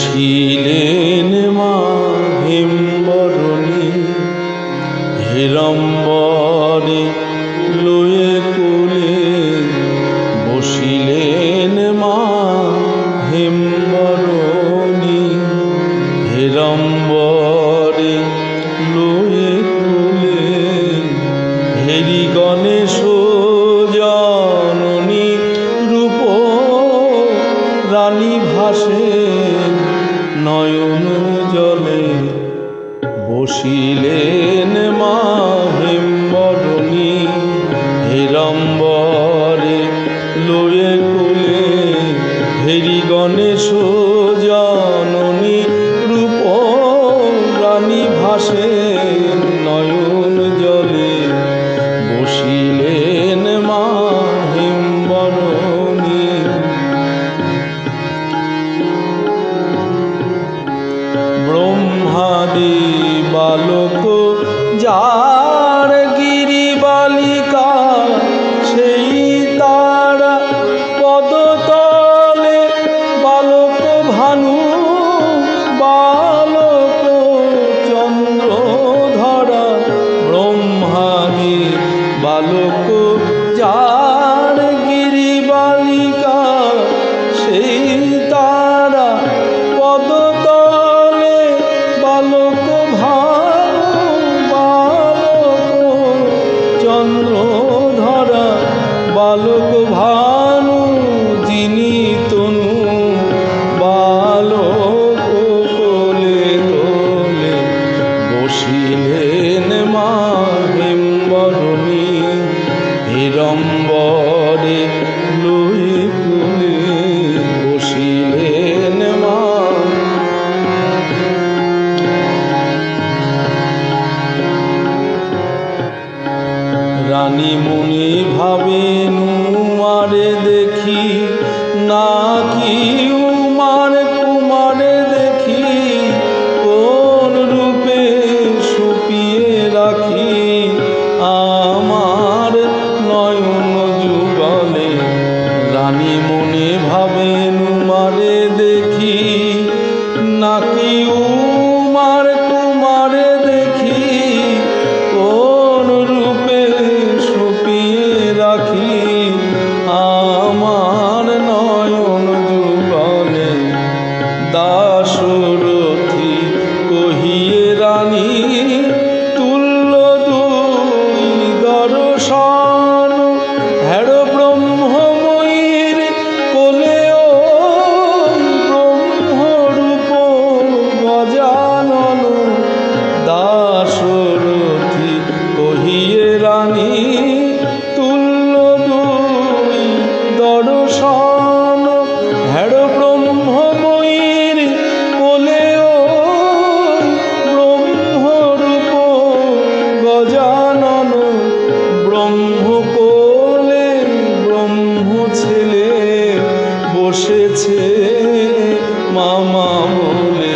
ছিলেন মা হিম্বরণী হিরম্বরে লয়ে কুলে বসিলেন মা হিম্বরণী হিরম্বরে লয়ে কুলে হেরি গণেশ জননী রূপ রানী ভাষে নয়ন জলে বসিলেন মা হেম্বরণী হেরম্বরে লয়ে কুলে হেরি গণেশ হেম্বরণী হিরম্বরে লই তুলি বসিলেন মা। রানী মুনি ভাবেনু আরে দেখি না কি মামা বলে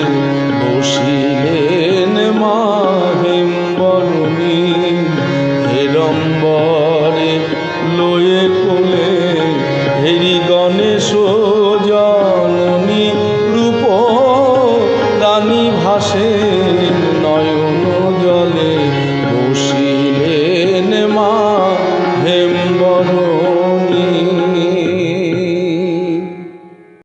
বসিলেন মাহেম বরণী হেরম্বরে লয়ে